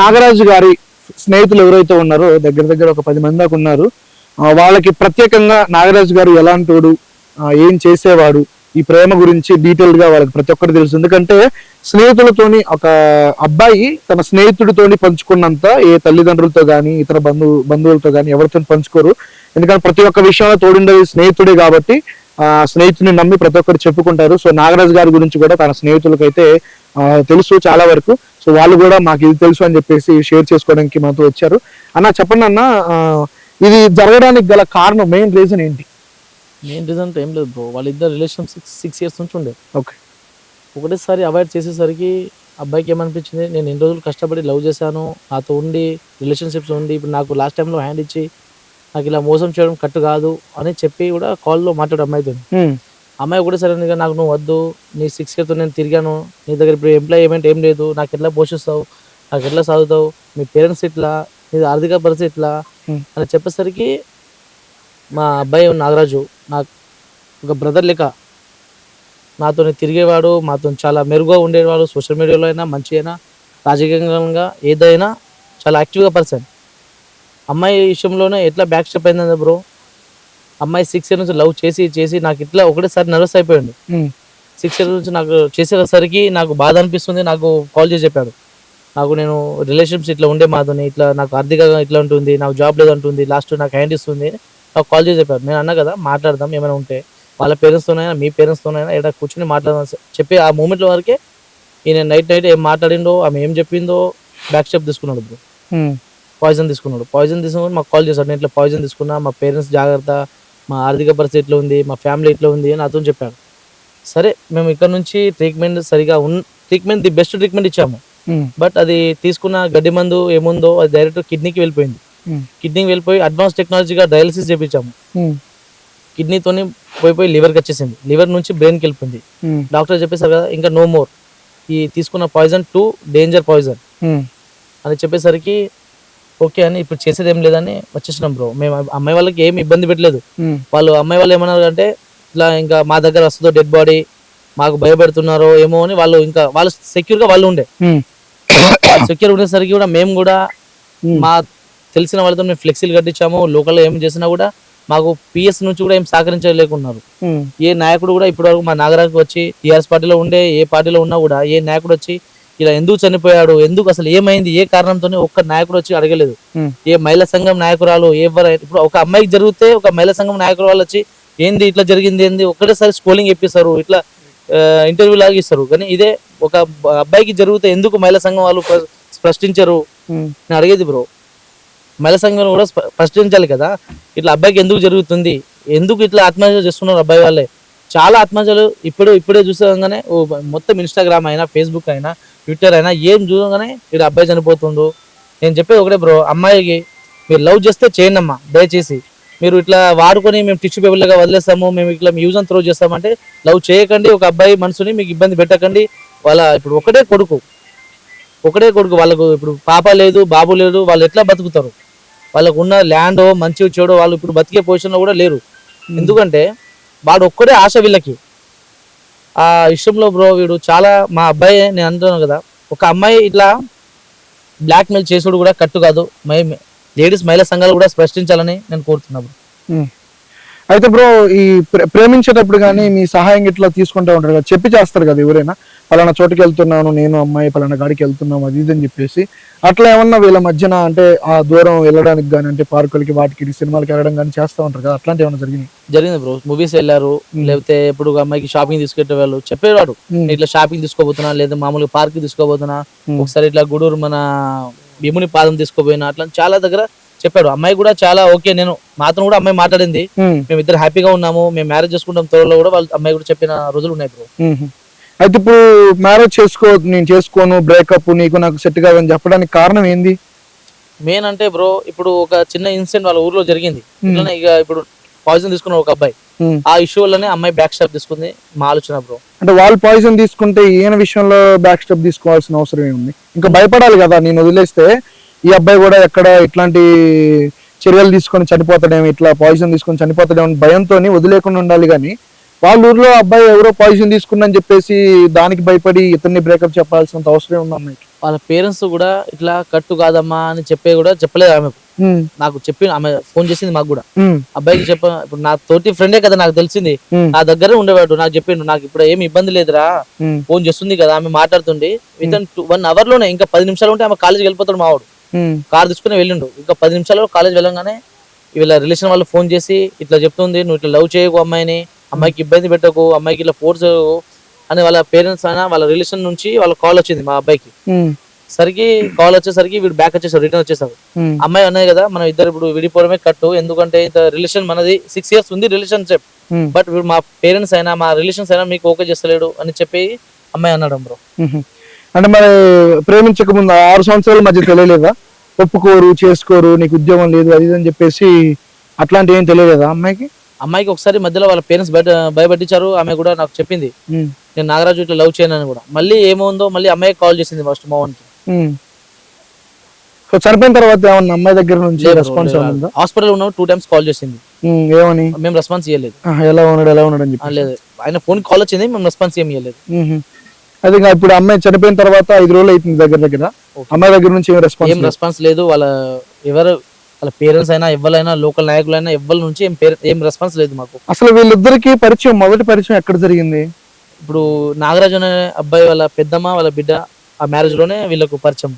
నాగరాజు గారి స్నేహితులు ఎవరైతే ఉన్నారో దగ్గర దగ్గర ఒక పది మంది దాకా ఉన్నారు. వాళ్ళకి ప్రత్యేకంగా నాగరాజు గారు ఎలాంటోడు ఏం చేసేవాడు ఈ ప్రేమ గురించి డీటెయిల్గా వాళ్ళకి ప్రతి ఒక్కరు తెలుసు. ఎందుకంటే స్నేహితులతోని ఒక అబ్బాయి తన స్నేహితుడితోని పంచుకున్నంత ఏ తల్లిదండ్రులతో కానీ ఇతర బంధు బంధువులతో కానీ ఎవరితో పంచుకోరు. ఎందుకంటే ప్రతి ఒక్క విషయంలో తోడుండేది స్నేహితుడే కాబట్టి ఆ స్నేహితుని నమ్మి ప్రతి ఒక్కరు చెప్పుకుంటారు. సో నాగరాజు గారి గురించి కూడా తన స్నేహితులకైతే తెలుసు చాలా వరకు. సో వాళ్ళు కూడా మాకు ఇది తెలుసు అని చెప్పేసి షేర్ చేసుకోవడానికి మాతో వచ్చారు. అన్న చెప్పండి అన్న ఇది జరగడానికి గల కారణం మెయిన్ రీజన్ ఏంటి? మెయిన్ రీజన్ అంటే ఏం లేదు బ్రో వాళ్ళిద్దరు రిలేషన్ సిక్స్ సిక్స్ ఇయర్స్ నుంచి ఉండే. ఓకే ఒకటేసారి అవాయిడ్ చేసేసరికి అబ్బాయికి ఏమనిపించింది? నేను ఎన్ని రోజులు కష్టపడి లవ్ చేశాను. నాతో ఉండి రిలేషన్షిప్స్ ఉండి ఇప్పుడు నాకు లాస్ట్ టైంలో హ్యాండ్ ఇచ్చి నాకు ఇలా మోసం చేయడం కట్టు కాదు అని చెప్పి కూడా కాల్లో మాట్లాడే అమ్మాయితో అమ్మాయి ఒకటేసారి అన్నది, నాకు నువ్వు వద్దు నీ సిక్స్ ఇయర్తో నేను తిరిగాను నీ దగ్గర ఇప్పుడు ఎంప్లాయ్మెంట్ ఏం లేదు నాకు ఎట్లా పోషిస్తావు నాకు ఎట్లా చదువుతావు మీ పేరెంట్స్ ఇట్లా నీ ఆర్థిక పరిస్థితి ఇట్లా. అని చెప్పేసరికి మా అబ్బాయి నాగరాజు నాకు ఒక బ్రదర్ లెక్క నాతో తిరిగేవాడు మాతో చాలా మెరుగుగా ఉండేవాడు సోషల్ మీడియాలో అయినా మంచి అయినా రాజకీయంగా ఏదైనా చాలా యాక్టివ్గా పర్సన్ అమ్మాయి విషయంలోనే ఎట్లా బ్యాక్ స్టెప్ అయిందంటే బ్రో అమ్మాయి సిక్స్ ఇయర్ నుంచి లవ్ చేసి చేసి నాకు ఇట్లా ఒకటేసారి నర్వస్ అయిపోయాడు సిక్స్ ఇయర్స్ నుంచి నాకు చేసేసరికి నాకు బాధ అనిపిస్తుంది నాకు కాల్ చేసి చెప్పాడు. నాకు నేను రిలేషన్షిప్స్ ఇట్లా ఉండే మాతోని ఇట్లా నాకు ఆర్థికంగా ఇట్లా ఉంటుంది నాకు జాబ్ లేదు అంటుంది లాస్ట్ నాకు హ్యాండ్ ఇస్తుంది నాకు కాల్ చేసి చెప్పాడు. నేను అన్నా కదా మాట్లాడదాం ఏమైనా ఉంటే. వాళ్ళ పేరెంట్స్తోనైనా మీ పేరెంట్స్తోనైనా ఇక్కడ కూర్చొని మాట్లాడదాం. చెప్పి ఆ మూమెంట్లో వరకే ఈయన నైట్ నైట్ ఏం మాట్లాడిండో ఆమె ఏం చెప్పిందో బ్యాక్ స్టెప్ తీసుకున్నాడు బ్రో పాయిజన్ తీసుకున్నాడు. పాయిజన్ తీసుకుని మాకు కాల్ చేశాడు. నేను ఇట్లా పాయిజన్ తీసుకున్నా మా పేరెంట్స్ జాగ్రత్త మా ఆర్థిక పరిస్థితి ఇట్లా ఉంది మా ఫ్యామిలీ ఇట్లా ఉంది అని అతను చెప్పాడు. సరే మేము ఇక్కడ నుంచి ట్రీట్మెంట్ సరిగా ఉన్ ట్రీట్మెంట్ ది బెస్ట్ ట్రీట్మెంట్ ఇచ్చాము. బట్ అది తీసుకున్న గడ్డి మందు ఏముందో అది డైరెక్ట్ కిడ్నీకి వెళ్ళిపోయింది. కిడ్నీకి వెళ్ళిపోయి అడ్వాన్స్ టెక్నాలజీగా డయాలసిస్ చేపించాము. కిడ్నీతోని పోయి పోయి లివర్కి వచ్చేసింది. లివర్ నుంచి బ్రెయిన్కి వెళ్ళిపోయింది. డాక్టర్ చెప్పేశారు కదా ఇంకా నో మోర్ ఈ తీసుకున్న పాయిజన్ టు డేంజర్ పాయిజన్ అని చెప్పేసరికి ఓకే అని ఇప్పుడు చేసేది ఏం లేదని వచ్చేసినాం బ్రో. మేము అమ్మాయి వాళ్ళకి ఏం ఇబ్బంది పెట్టలేదు. వాళ్ళు అమ్మాయి వాళ్ళు ఏమన్నారు అంటే ఇట్లా ఇంకా మా దగ్గర వస్తుందో డెడ్ బాడీ మాకు భయపెడుతున్నారో ఏమో అని వాళ్ళు ఇంకా వాళ్ళు secure గా వాళ్ళు ఉండే. సెక్యూర్ ఉండేసరికి కూడా మేము కూడా మా తెలిసిన వాళ్ళతో మేము ఫ్లెక్సీలు కట్టించాము లోకల్లో ఏం చేసినా కూడా మాకు పిఎస్ నుంచి కూడా ఏం సహకరించలేకున్నారు. ఏ నాయకుడు కూడా ఇప్పటివరకు మా నాగరాజుకి వచ్చి టీఆర్ఎస్ పార్టీలో ఉండే ఏ పార్టీలో ఉన్నా కూడా ఏ నాయకుడు వచ్చి ఇలా ఎందుకు చనిపోయాడు? ఎందుకు అసలు ఏమైంది? ఏ కారణంతో ఒక్క నాయకుడు వచ్చి అడగలేదు. ఏ మహిళా సంఘం నాయకురాలు ఎవరైనా ఇప్పుడు ఒక అమ్మాయికి జరిగితే ఒక మహిళా సంఘం నాయకురాలు వచ్చి ఏంది ఇట్లా జరిగింది? ఏంది? ఒకటేసారి స్కూలింగ్ ఇప్పిస్తారు ఇట్లా ఇంటర్వ్యూ లాగా ఇస్తారు. కానీ ఇదే ఒక అబ్బాయికి జరిగితే ఎందుకు మహిళా సంఘం వాళ్ళు ప్రశ్నించరు నేను అడిగేది బ్రో. మహిళా సంఘం కూడా ప్రశ్నించాలి కదా. ఇట్లా అబ్బాయికి ఎందుకు జరుగుతుంది? ఎందుకు ఇట్లా ఆత్మహత్య చేస్తున్నారు అబ్బాయి వాళ్ళే? చాలా ఆత్మహత్యలు ఇప్పుడు ఇప్పుడే చూసాగానే ఓ మొత్తం ఇన్స్టాగ్రామ్ అయినా ఫేస్బుక్ అయినా ట్విట్టర్ అయినా ఏం చూడగానే ఇక్కడ అబ్బాయి చనిపోతుండు. నేను చెప్పేది ఒకటే బ్రో అమ్మాయికి మీరు లవ్ చేస్తే చేయండి అమ్మా దయచేసి. మీరు ఇట్లా వాడుకొని మేము టిష్యూ పేపర్లుగా వదిలేస్తాము మేము ఇట్లా యూజ్ అండ్ త్రో చేస్తామంటే లవ్ చేయకండి ఒక అబ్బాయి మనసుని మీకు ఇబ్బంది పెట్టకండి. వాళ్ళ ఇప్పుడు ఒకటే కొడుకు ఒకటే కొడుకు వాళ్ళకు ఇప్పుడు పాప లేదు బాబు లేదు వాళ్ళు ఎట్లా బతుకుతారు? వాళ్ళకు ఉన్న ల్యాండ్ మంచి చెడు వాళ్ళు ఇప్పుడు బతికే పొజిషన్లో కూడా లేరు. ఎందుకంటే వాడు ఒక్కడే ఆశ వీళ్ళకి. ఆ విషయంలో బ్రో వీడు చాలా మా అబ్బాయి నేను అంటున్నాను కదా. ఒక అమ్మాయి ఇట్లా బ్లాక్ మెయిల్ చేసుడు కూడా కట్టు కాదు. మై లేడీస్ మహిళా సంఘాలు కూడా స్పష్టించాలని నేను కోరుతున్నాను అయితే బ్రో ఈ ప్రే- ప్రేమించేటప్పుడు కానీ మీ సహాయం ఇట్లా తీసుకుంటూ ఉంటారు కదా చెప్పి చేస్తారు కదా ఎవరైనా పలానా చోటుకి వెళ్తున్నాను నేను అమ్మాయి పలానా గాడికి వెళ్తున్నాము అది ఇది అని చెప్పేసి అట్లా ఏమన్నా వీళ్ళ మధ్యన అంటే ఆ దూరం వెళ్ళడానికి కానీ అంటే పార్కులకి వాటికి సినిమాలకి వెళ్ళడం కానీ చేస్తూ ఉంటారు కదా అట్లాంటి ఏమైనా జరిగినాయి జరిగింది బ్రో మూవీస్ వెళ్ళారు లేకపోతే ఎప్పుడు ఒక అమ్మాయికి షాపింగ్ తీసుకెట్టే వాళ్ళు చెప్పేవాడు. ఇట్లా షాపింగ్ తీసుకోబోతున్నా లేదా మామూలుగా పార్క్ తీసుకోబోతున్నా. ఒకసారి ఇట్లా గూడూరు మన భీముని పాదం తీసుకోపోయినా అట్లా చాలా దగ్గర చెప్పాడు. అమ్మాయి కూడా చాలా ఓకే. నేను మాతో కూడా అమ్మాయి మాట్లాడింది. మేము. ఇద్దరు హ్యాపీగా ఉన్నాము. మేము మ్యారేజ్ చేసుకుంటాం త్వరలో కూడా వాళ్ళ అమ్మాయి కూడా చెప్పిన రోజులు ఉన్నాయి బ్రో. అయితే ఇప్పుడు మ్యారేజ్ చేసుకో నేను చేసుకోను బ్రేకప్ నీకు నాకు సెట్ కాదని చెప్పడానికి కారణం ఏంది? మెయిన్ అంటే బ్రో ఇప్పుడు ఒక చిన్న ఇన్సిడెంట్ వాళ్ళ ఊర్లో జరిగింది. ఇట్లానే ఇక ఇప్పుడు పాయిజన్ తీసుకున్న ఒక అబ్బాయి. ఆ ఇష్యూ వల్లనే అమ్మాయి బ్యాక్ స్టాప్ తీసుకుంది మా ఆలోచన బ్రో. అంటే వాళ్ళు పాయిజన్ తీసుకుంటే ఈయన విషయంలో బ్యాక్ స్టెప్ తీసుకోవాల్సిన అవసరం ఏముంది? ఇంకా భయపడాలి కదా నేను వదిలేస్తే. ఈ అబ్బాయి కూడా ఎక్కడ ఇట్లాంటి చర్యలు తీసుకొని చనిపోతాడేమో ఇట్లా పాయిజన్ తీసుకొని చనిపోతాడేమో భయంతో వదిలేకుండా ఉండాలి కానీ వాళ్ళ ఊర్లో అబ్బాయి ఎవరో పాయిజన్ తీసుకున్నని చెప్పేసి దానికి భయపడి ఇతన్ని బ్రేకప్ చెప్పాల్సినంత అవసరం ఉంది అమ్మాయికి? వాళ్ళ పేరెంట్స్ కూడా ఇట్లా కట్టు కాదమ్మా అని చెప్పే కూడా చెప్పలేదు ఆమె. నాకు చెప్పి ఆమె ఫోన్ చేసింది మాకు కూడా. అబ్బాయికి చెప్ప ఇప్పుడు నా తోటి ఫ్రెండే కదా నాకు తెలిసింది. నా దగ్గర ఉండేవాడు నాకు చెప్పిండు నాకు ఇప్పుడు ఏమి ఇబ్బంది లేదురా. ఫోన్ చేస్తుంది కదా ఆమె మాట్లాడుతుండి విత్ వన్ అవర్లోనే ఇంకా పది నిమిషాలు ఉంటే ఆమె కాలేజీకి వెళ్ళిపోతాడు మావాడు కార్ తీసుకుని వెళ్ళిండు. ఇంకా పది నిమిషాల్లో కాలేజ్ వెళ్ళంగానే వీళ్ళ రిలేషన్ వాళ్ళు ఫోన్ చేసి ఇట్లా చెప్తుంది నువ్వు ఇట్లా లవ్ చేయకు అమ్మాయిని అమ్మాయికి ఇబ్బంది పెట్టకు అమ్మాయికి ఇట్లా ఫోర్స్ అని వాళ్ళ పేరెంట్స్ అయినా వాళ్ళ రిలేషన్ నుంచి వాళ్ళ కాల్ వచ్చింది మా అబ్బాయికి. సరికి కాల్ వచ్చేసరికి వీడు బ్యాక్ వచ్చేసాడు రిటర్న్ వచ్చేసాడు. అమ్మాయి అన్నది కదా మనం ఇద్దరు ఇప్పుడు విడిపోవడమే కట్టు ఎందుకంటే ఇంత రిలేషన్ మనది సిక్స్ ఇయర్స్ ఉంది రిలేషన్షిప్ బట్ మా పేరెంట్స్ అయినా మా రిలేషన్స్ అయినా మీకు ఓకే చేస్తలేడు అని చెప్పి అమ్మాయి అన్నాడు బ్రో. అంటే మరి ప్రేమించక ముందు ఆరు సంవత్సరాల మధ్య తెలియలేదా? ఒప్పుకోరు చేసుకోరు నీకు ఉద్యోగం లేదు అది అని చెప్పేసి అట్లాంటి ఏం తెలియలేదా అమ్మాయికి? అమ్మాయికి ఒకసారి మధ్యలో వాళ్ళ పేరెంట్స్ బయట భయపెట్టించారు ఆమె కూడా నాకు చెప్పింది. నేను నాగరాజు ఇట్లా లవ్ చేయను అని కూడా. మళ్ళీ ఏముందో మళ్ళీ అమ్మాయి కాల్ చేసింది ఫస్ట్ మోహన్కి. సో చనిపోయిన తర్వాత ఏమన్నా అమ్మాయి దగ్గర నుంచి రెస్పాన్స్ హాస్పిటల్ ఉన్న టూ టైమ్స్ కాల్ చేసింది. ఏమని? మేము రెస్పాన్స్ ఇవ్వలేదు ఎలా ఉన్నాడు ఎలా ఉన్నాడు అని చెప్పి లేదు. ఆయన ఫోన్ కాల్ వచ్చింది మేము రెస్పాన్స్ ఏమి ఇవ్వలేదు. అదే ఇప్పుడు అమ్మాయి చనిపోయిన తర్వాత ఐదు రోజులు అవుతుంది దగ్గర దగ్గర. అమ్మాయి దగ్గర నుంచి ఏం ఏం రెస్పాన్స్ రెస్పాన్స్ లేదు. వాళ్ళ ఎవరు వాళ్ళ పేరెంట్స్ అయినా ఎవరైనా లోకల్ నాయకులైనా ఎవరి నుంచి ఏం ఏం రెస్పాన్స్ లేదు మాకు. అసలు వీళ్ళిద్దరికి పరిచయం మొదటి పరిచయం ఎక్కడ జరిగింది? ఇప్పుడు నాగరాజు అనే అబ్బాయి వాళ్ళ పెద్దమ్మ వాళ్ళ బిడ్డ ఆ మ్యారేజ్లోనే వీళ్ళకు పరిచయం.